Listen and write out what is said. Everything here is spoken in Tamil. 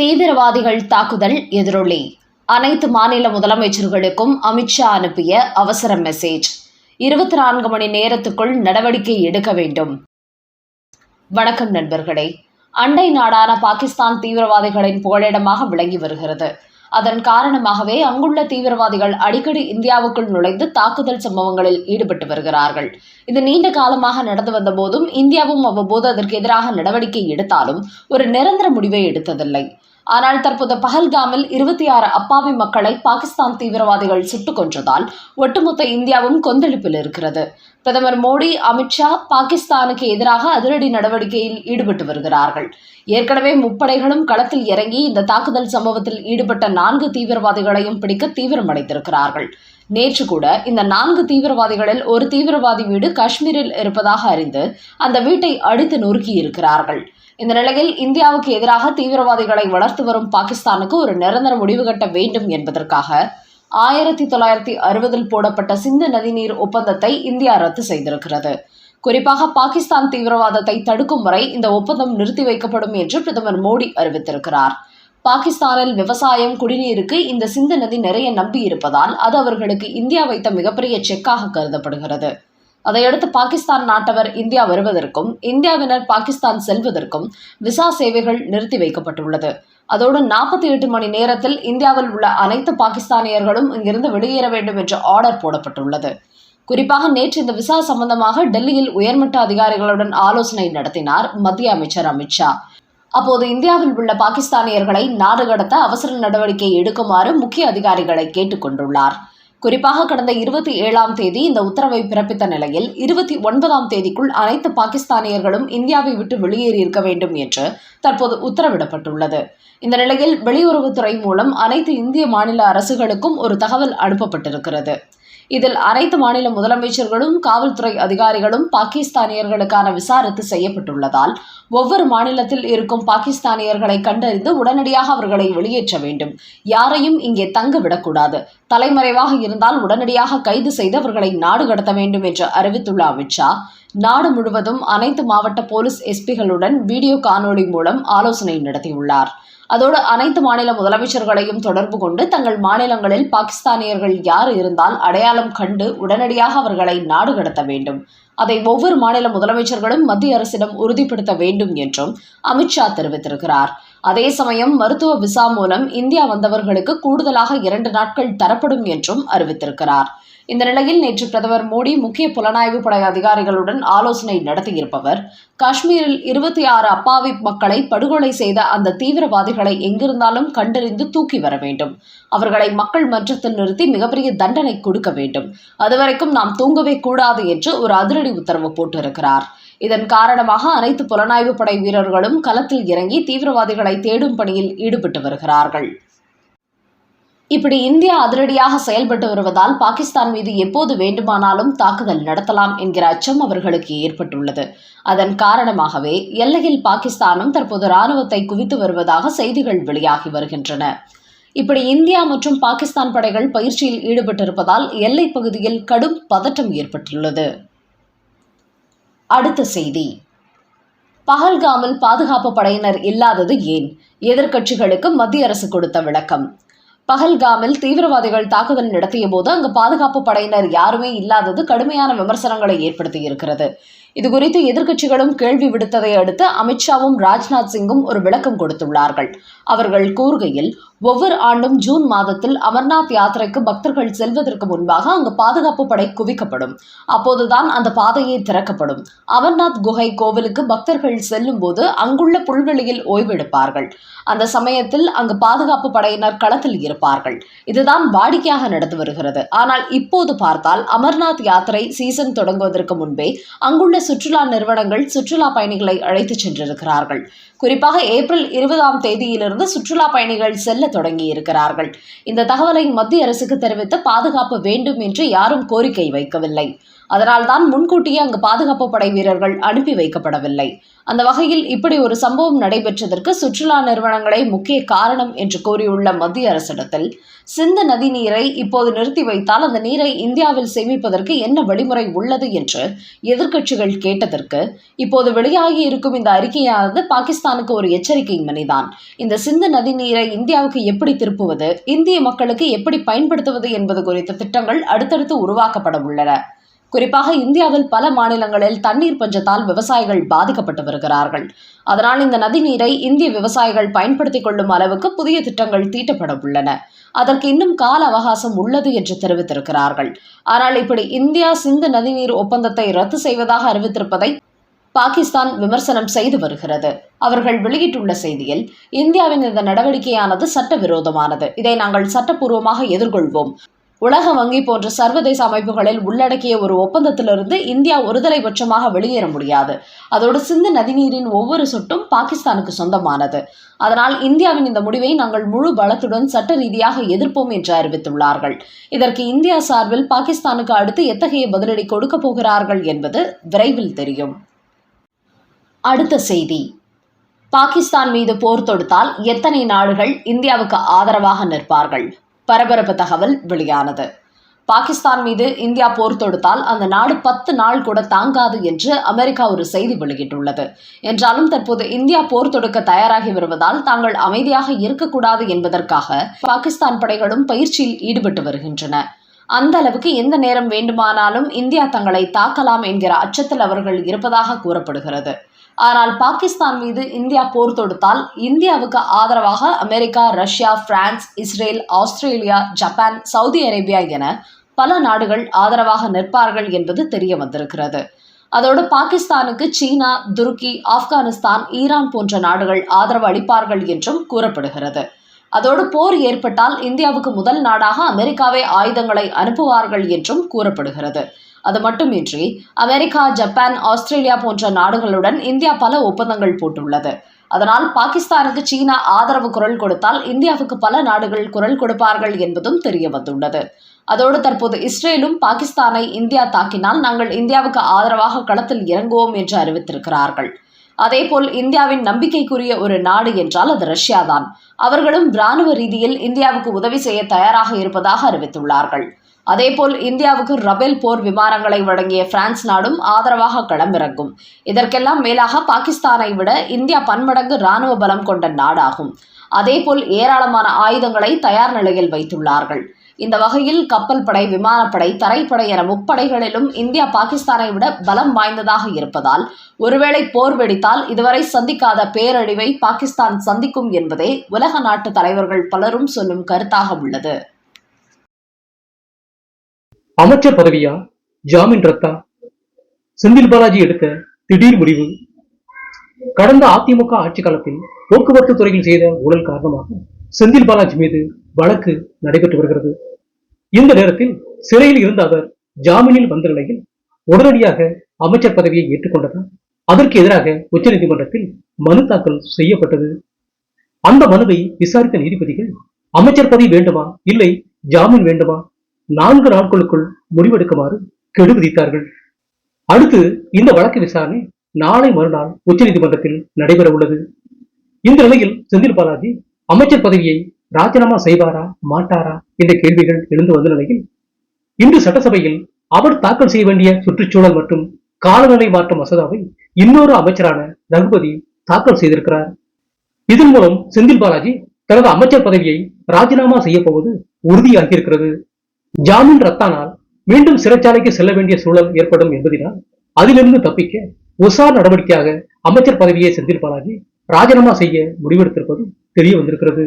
தீவிரவாதிகள் தாக்குதல் எதிரொலி. அனைத்து மாநில முதலமைச்சர்களுக்கும் அமித்ஷா அனுப்பிய அவசர மெசேஜ் இருபத்தி நான்கு மணி நேரத்துக்குள் நடவடிக்கை எடுக்க வேண்டும். வணக்கம் நண்பர்களே. அண்டை நாடான பாகிஸ்தான் தீவிரவாதிகளின் புகழிடமாக விளங்கி வருகிறது. அதன் காரணமாகவே அங்குள்ள தீவிரவாதிகள் அடிக்கடி இந்தியாவுக்குள் நுழைந்து தாக்குதல் சம்பவங்களில் ஈடுபட்டு வருகிறார்கள். இது நீண்ட காலமாக நடந்து வந்த போதும் இந்தியாவும் அவ்வப்போது அதற்கு எதிராக நடவடிக்கை எடுத்தாலும் ஒரு நிரந்தர முடிவை எடுத்ததில்லை. ஆனால் தற்போது பஹல்காமில் இருபத்தி ஆறு அப்பாவி மக்களை பாகிஸ்தான் தீவிரவாதிகள் சுட்டுக் கொன்றதால் ஒட்டுமொத்த இந்தியாவும் கொந்தளிப்பில் இருக்கிறது. பிரதமர் மோடி அமித்ஷா பாகிஸ்தானுக்கு எதிராக அதிரடி நடவடிக்கையில் ஈடுபட்டு வருகிறார்கள். ஏற்கனவே முப்படைகளும் களத்தில் இறங்கி இந்த தாக்குதல் சம்பவத்தில் ஈடுபட்ட நான்கு தீவிரவாதிகளையும் பிடிக்க தீவிரமடைந்திருக்கிறார்கள். நேற்று கூட இந்த நான்கு தீவிரவாதிகளில் ஒரு தீவிரவாதி வீடு காஷ்மீரில் இருப்பதாக அறிந்து அந்த வீட்டை அடித்து நொறுக்கி இருக்கிறார்கள் இந்த நிலையில் இந்தியாவுக்கு எதிராக தீவிரவாதிகளை வளர்த்து வரும் பாகிஸ்தானுக்கு ஒரு நிரந்தர முடிவு கட்ட வேண்டும் என்பதற்காக ஆயிரத்தி தொள்ளாயிரத்தி அறுபதில் போடப்பட்ட சிந்து நதிநீர் ஒப்பந்தத்தை இந்தியா ரத்து செய்திருக்கிறது. குறிப்பாக பாகிஸ்தான் தீவிரவாதத்தை தடுக்கும் வரை இந்த ஒப்பந்தம் நிறுத்தி வைக்கப்படும் என்று பிரதமர் மோடி அறிவித்திருக்கிறார். பாகிஸ்தானில் விவசாயம் குடிநீருக்கு இந்த சிந்து நதி நிறைய நம்பி இருப்பதால் அது அவர்களுக்கு இந்தியா வைத்த மிகப்பெரிய செக்காக கருதப்படுகிறது. அதையடுத்து பாகிஸ்தான் நாட்டவர் இந்தியா வருவதற்கும் இந்தியாவினர் பாகிஸ்தான் செல்வதற்கும் விசா சேவைகள் நிறுத்தி வைக்கப்பட்டுள்ளது. அதோடு நாற்பத்தி எட்டு மணி நேரத்தில் இந்தியாவில் உள்ள அனைத்து பாகிஸ்தானியர்களும் இங்கிருந்து வெளியேற வேண்டும் என்ற ஆர்டர் போடப்பட்டுள்ளது. குறிப்பாக நேற்று இந்த விசா சம்பந்தமாக டெல்லியில் உயர்மட்ட அதிகாரிகளுடன் ஆலோசனை நடத்தினார் மத்திய அமைச்சர் அமித்ஷா அப்போது இந்தியாவில் உள்ள பாகிஸ்தானியர்களை நாடு கடத்த அவசர நடவடிக்கை எடுக்குமாறு முக்கிய அதிகாரிகளை கேட்டுக்கொண்டுள்ளார். குறிப்பாக கடந்த இருபத்தி ஏழாம் தேதி இந்த உத்தரவை பிறப்பித்த நிலையில் இருபத்தி ஒன்பதாம் தேதிக்குள் அனைத்து பாகிஸ்தானியர்களும் இந்தியாவை விட்டு வெளியேறியிருக்க வேண்டும் என்று தற்போது உத்தரவிடப்பட்டுள்ளது. இந்த நிலையில் வெளியுறவுத்துறை மூலம் அனைத்து இந்திய மாநில அரசுகளுக்கும் ஒரு தகவல் அனுப்பப்பட்டிருக்கிறது. இதில் அனைத்து மாநில முதலமைச்சர்களும் காவல்துறை அதிகாரிகளும் பாகிஸ்தானியர்களுக்கான விசாரித்து செய்யப்பட்டுள்ளதால் ஒவ்வொரு மாநிலத்தில் இருக்கும் பாகிஸ்தானியர்களை கண்டறிந்து உடனடியாக அவர்களை வெளியேற்ற வேண்டும். யாரையும் இங்கே தங்க விடக்கூடாது தலைமறைவாக இருந்தால் உடனடியாக கைது செய்து அவர்களை நாடு கடத்த வேண்டும் என்று அறிவித்துள்ள அமித்ஷா நாடு முழுவதும் அனைத்து மாவட்ட போலீஸ் எஸ்பிகளுடன் வீடியோ காணொலி மூலம் ஆலோசனை நடத்தியுள்ளார். அதோடு அனைத்து மாநில முதலமைச்சர்களையும் தொடர்பு கொண்டு தங்கள் மாநிலங்களில் பாகிஸ்தானியர்கள் யார் இருந்தால் அடையாளம் கண்டு உடனடியாக அவர்களை நாடு கடத்த வேண்டும். அதை ஒவ்வொரு மாநில முதலமைச்சர்களும் மத்திய அரசிடம் உறுதிப்படுத்த வேண்டும் என்றும் அமித்ஷா தெரிவித்திருக்கிறார். அதே சமயம் மருத்துவ விசா மூலம் இந்தியா வந்தவர்களுக்கு கூடுதலாக இரண்டு நாட்கள் தரப்படும் என்றும் அறிவித்திருக்கிறார். இந்த நிலையில் நேற்று பிரதமர் மோடி முக்கிய புலனாய்வு படை அதிகாரிகளுடன் ஆலோசனை நடத்தியிருப்பவர் காஷ்மீரில் இருபத்தி ஆறு அப்பாவி மக்களை படுகொலை செய்த அந்த தீவிரவாதிகளை எங்கிருந்தாலும் கண்டறிந்து தூக்கி வர வேண்டும். அவர்களை மக்கள் மன்றத்தில் நிறுத்தி மிகப்பெரிய தண்டனை கொடுக்க வேண்டும். அதுவரைக்கும் நாம் தூங்கவே கூடாது என்று ஒரு அதிரடி உத்தரவு போட்டிருக்கிறார். இதன் காரணமாக அனைத்து புலனாய்வு படை வீரர்களும் களத்தில் இறங்கி தீவிரவாதிகளை தேடும் பணியில் ஈடுபட்டு வருகிறார்கள். இப்படி இந்தியா அதிரடியாக செயல்பட்டு வருவதால் பாகிஸ்தான் மீது எப்போது வேண்டுமானாலும் தாக்குதல் நடத்தலாம் என்கிற அச்சம் அவர்களுக்கு ஏற்பட்டுள்ளது. அதன் காரணமாகவே எல்லையில் பாகிஸ்தானும் தற்போது ராணுவத்தை குவித்து வருவதாக செய்திகள் வெளியாகி வருகின்றன. இப்படி இந்தியா மற்றும் பாகிஸ்தான் படைகள் பயிற்சியில் ஈடுபட்டிருப்பதால் எல்லைப் பகுதியில் கடும் பதட்டம் ஏற்பட்டுள்ளது. அடுத்த செய்தி. பஹல்காமில் பாதுகாப்பு படையினர் இல்லாதது ஏன்? எதிர்க்கட்சிகளுக்கு மத்திய அரசு கொடுத்த விளக்கம். பஹல்காமில் தீவிரவாதிகள் தாக்குதல் நடத்திய போது அங்கு பாதுகாப்பு படையினர் யாருமே இல்லாதது கடுமையான விமர்சனங்களை ஏற்படுத்தியிருக்கிறது. இதுகுறித்து எதிர்க்கட்சிகளும் கேள்வி விடுத்ததை அடுத்து அமித்ஷாவும் ராஜ்நாத் சிங்கும் ஒரு விளக்கம் கொடுத்துள்ளார்கள். அவர்கள் கூறுகையில் ஒவ்வொரு ஆண்டும் ஜூன் மாதத்தில் அமர்நாத் யாத்திரைக்கு பக்தர்கள் செல்வதற்கு முன்பாக அங்கு பாதுகாப்பு படை குவிக்கப்படும். அப்போதுதான் அந்த பாதையை திறக்கப்படும். அமர்நாத் குகை கோவிலுக்கு பக்தர்கள் செல்லும் போது அங்குள்ள புல்வெளியில் ஓய்வெடுப்பார்கள். அந்த சமயத்தில் அங்கு பாதுகாப்பு படையினர் களத்தில் இருப்பார்கள். இதுதான் வாடிக்கையாக நடந்து வருகிறது. ஆனால் இப்போது பார்த்தால் அமர்நாத் யாத்திரை சீசன் தொடங்குவதற்கு முன்பே அங்குள்ள சுற்றுலா நிறுவனங்கள் சுற்றுலா பயணிகளை அழைத்துச் சென்றிருக்கிறார்கள். குறிப்பாக ஏப்ரல் இருபதாம் தேதியிலிருந்து சுற்றுலா பயணிகள் செல்ல தொடங்கி இருக்கிறார்கள். இந்த தகவலை மத்திய அரசுக்கு தெரிவித்து பாதுகாப்பு வேண்டும் என்று யாரும் கோரிக்கை வைக்கவில்லை. அதனால்தான் முன்கூட்டியே அங்கு பாதுகாப்பு படை வீரர்கள் அனுப்பி வைக்கப்படவில்லை. அந்த வகையில் இப்படி ஒரு சம்பவம் நடைபெற்றதற்கு சுற்றுலா நிறுவனங்களே முக்கிய காரணம் என்று கூறியுள்ள மத்திய அரசிடத்தில் சிந்து நதி நீரை இப்போது நிறுத்தி வைத்தால் அந்த நீரை இந்தியாவில் சேமிப்பதற்கு என்ன வழிமுறை உள்ளது என்று எதிர்க்கட்சிகள் கேட்டதற்கு இப்போது வெளியாகி இருக்கும் இந்த அறிக்கையானது பாகிஸ்தானுக்கு ஒரு எச்சரிக்கை மணிதான் இந்த சிந்து நதி நீரை இந்தியாவுக்கு எப்படி திருப்புவது இந்திய மக்களுக்கு எப்படி பயன்படுத்துவது என்பது குறித்த திட்டங்கள் அடுத்தடுத்து உருவாக்கப்பட உள்ளன. குறிப்பாக இந்தியாவில் பல மாநிலங்களில் தண்ணீர் பஞ்சத்தால் விவசாயிகள் பாதிக்கப்பட்டு வருகிறார்கள். அதனால் இந்த நதி நீரை இந்திய விவசாயிகள் பயன்படுத்திக் கொள்ளும் அளவுக்கு புதிய திட்டங்கள் தீட்டப்பட உள்ளன. அதற்கு இன்னும் கால அவகாசம் உள்ளது என்று தெரிவித்திருக்கிறார்கள். ஆனால் இப்படி இந்தியா சிந்து நதிநீர் ஒப்பந்தத்தை ரத்து செய்வதாக அறிவித்திருப்பதை பாகிஸ்தான் விமர்சனம் செய்து வருகிறது. அவர்கள் வெளியிட்டுள்ள செய்தியில் இந்தியாவின் இந்த நடவடிக்கையானது சட்டவிரோதமானது. இதை நாங்கள் சட்டப்பூர்வமாக எதிர்கொள்வோம். உலக வங்கி போன்ற சர்வதேச அமைப்புகளில் உள்ளடக்கிய ஒரு ஒப்பந்தத்திலிருந்து இந்தியா ஒருதலைபட்சமாக வெளியேற முடியாது. அதோடு சிந்து நதிநீரின் ஒவ்வொரு சொட்டும் பாகிஸ்தானுக்கு சொந்தமானது. அதனால் இந்தியாவின் இந்த முடிவை நாங்கள் முழு பலத்துடன் சட்ட ரீதியாக எதிர்ப்போம் என்று அறிவித்துள்ளார்கள். இதற்கு இந்தியா சார்பில் பாகிஸ்தானுக்கு அடுத்து எத்தகைய பதிலடி கொடுக்கப் போகிறார்கள் என்பது விரைவில் தெரியும். அடுத்த செய்தி. பாகிஸ்தான் மீது போர் தொடுத்தால் எத்தனை நாடுகள் இந்தியாவுக்கு ஆதரவாக நிற்பார்கள்? பரபரப்பு தகவல் வெளியானது. பாகிஸ்தான் மீது இந்தியா போர் தொடுத்தால் அந்த நாடு பத்து நாள் கூட தாங்காது என்று அமெரிக்கா ஒரு செய்தி வெளியிட்டுள்ளது. என்றாலும் தற்போது இந்தியா போர் தொடுக்க தயாராகி வருவதால் தாங்கள் அமைதியாக இருக்கக்கூடாது என்பதற்காக பாகிஸ்தான் படைகளும் பயிற்சியில் ஈடுபட்டு வருகின்றன. அந்த அளவுக்கு எந்த நேரம் வேண்டுமானாலும் இந்தியா தங்களை தாக்கலாம் என்கிற அச்சத்தில் அவர்கள் இருப்பதாக கூறப்படுகிறது. ஆனால் பாகிஸ்தான் மீது இந்தியா போர் தொடுத்தால் இந்தியாவுக்கு ஆதரவாக America Russia France Israel Australia Japan Saudi Arabia என பல நாடுகள் ஆதரவாக நிற்பார்கள் என்பது தெரிய வந்திருக்கிறது. அதோடு பாகிஸ்தானுக்கு சீனா துருக்கி ஆப்கானிஸ்தான் ஈரான் போன்ற நாடுகள் ஆதரவு அளிப்பார்கள் என்றும் கூறப்படுகிறது. அதோடு போர் ஏற்பட்டால் இந்தியாவுக்கு முதல் நாடாக அமெரிக்காவே ஆயுதங்களை அனுப்புவார்கள் என்றும் கூறப்படுகிறது. அது மட்டுமின்றி அமெரிக்கா ஜப்பான் ஆஸ்திரேலியா போன்ற நாடுகளுடன் இந்தியா பல ஒப்பந்தங்கள் போட்டுள்ளது. அதனால் பாகிஸ்தானுக்கு சீனா ஆதரவு குரல் கொடுத்தால் இந்தியாவுக்கு பல நாடுகள் குரல் கொடுப்பார்கள் என்பதும் தெரிய வந்துள்ளது அதோடு தற்போது இஸ்ரேலும் பாகிஸ்தானை இந்தியா தாக்கினால் நாங்கள் இந்தியாவுக்கு ஆதரவாக களத்தில் இறங்குவோம் என்று அறிவித்திருக்கிறார்கள். அதேபோல் இந்தியாவின் நம்பிக்கைக்குரிய ஒரு நாடு என்றால் அது ரஷ்யா தான் அவர்களும் இராணுவ ரீதியில் இந்தியாவுக்கு உதவி செய்ய தயாராக இருப்பதாக அறிவித்துள்ளார்கள். அதேபோல் இந்தியாவுக்கு ரபேல் போர் விமானங்களை வழங்கிய பிரான்ஸ் நாடும் ஆதரவாக களமிறங்கும். இதற்கெல்லாம் மேலாக பாகிஸ்தானை விட இந்தியா பன்மடங்கு இராணுவ பலம் கொண்ட நாடாகும். அதேபோல் ஏராளமான ஆயுதங்களை தயார் நிலையில் வைத்துள்ளார்கள். இந்த வகையில் கப்பல் படை விமானப்படை தரைப்படை என முப்படைகளிலும் இந்தியா பாகிஸ்தானை விட பலம் வாய்ந்ததாக இருப்பதால் ஒருவேளை போர் வெடித்தால் இதுவரை சந்திக்காத பேரழிவை பாகிஸ்தான் சந்திக்கும் என்பதே உலக நாட்டு தலைவர்கள் பலரும் சொல்லும் கருத்தாக உள்ளது. அமைச்சர் பதவியா? ஜாமீன் ரத்தா? செந்தில் பாலாஜி எடுத்த திடீர் முடிவு? கடந்த அதிமுக ஆட்சி காலத்தில் போக்குவரத்து துறையில் செய்த ஊழல் காரணமாக செந்தில் பாலாஜி மீது வழக்கு நடைபெற்று வருகிறது. இந்த நேரத்தில் சிறையில் இருந்த அவர் ஜாமீனில் வந்த நிலையில் உடனடியாக அமைச்சர் பதவியை ஏற்றுக்கொண்டதால் அதற்கு எதிராக உச்சநீதிமன்றத்தில் மனு தாக்கல் செய்யப்பட்டது. அந்த மனுவை விசாரித்த நீதிபதிகள் அமைச்சர் பதவி வேண்டுமா? இல்லை. ஜாமீன் வேண்டுமா? நான்கு நாட்களுக்குள் முடிவெடுக்குமாறு கெடு விதித்தார்கள். அடுத்து இந்த வழக்கு விசாரணை நாளை மறுநாள் உச்சநீதிமன்றத்தில் நடைபெற உள்ளது இந்த நிலையில் செந்தில் பாலாஜி அமைச்சர் பதவியை ராஜினாமா செய்வாரா மாட்டாரா என்ற கேள்விகள் எழுந்து வந்த நிலையில் இன்று சட்டசபையில் அவர் தாக்கல் செய்ய வேண்டிய சுற்றுச்சூழல் மற்றும் காலநிலை மாற்ற மசோதாவை இன்னொரு அமைச்சரான ரகுபதி தாக்கல் செய்திருக்கிறார். இதன் மூலம் செந்தில் பாலாஜி தனது அமைச்சர் பதவியை ராஜினாமா செய்ய போவது உறுதியாகியிருக்கிறது. ஜாமீன் ரத்தானால் மீண்டும் சிறைச்சாலைக்கு செல்ல வேண்டிய சூழல் ஏற்படும் என்பதினால் அதிலிருந்து தப்பிக்க உசார் நடவடிக்கையாக அமைச்சர் பதவியை செந்தில் பாலாஜி ராஜினாமா செய்ய முடிவெடுத்திருப்பது தெரிய வந்திருக்கிறது.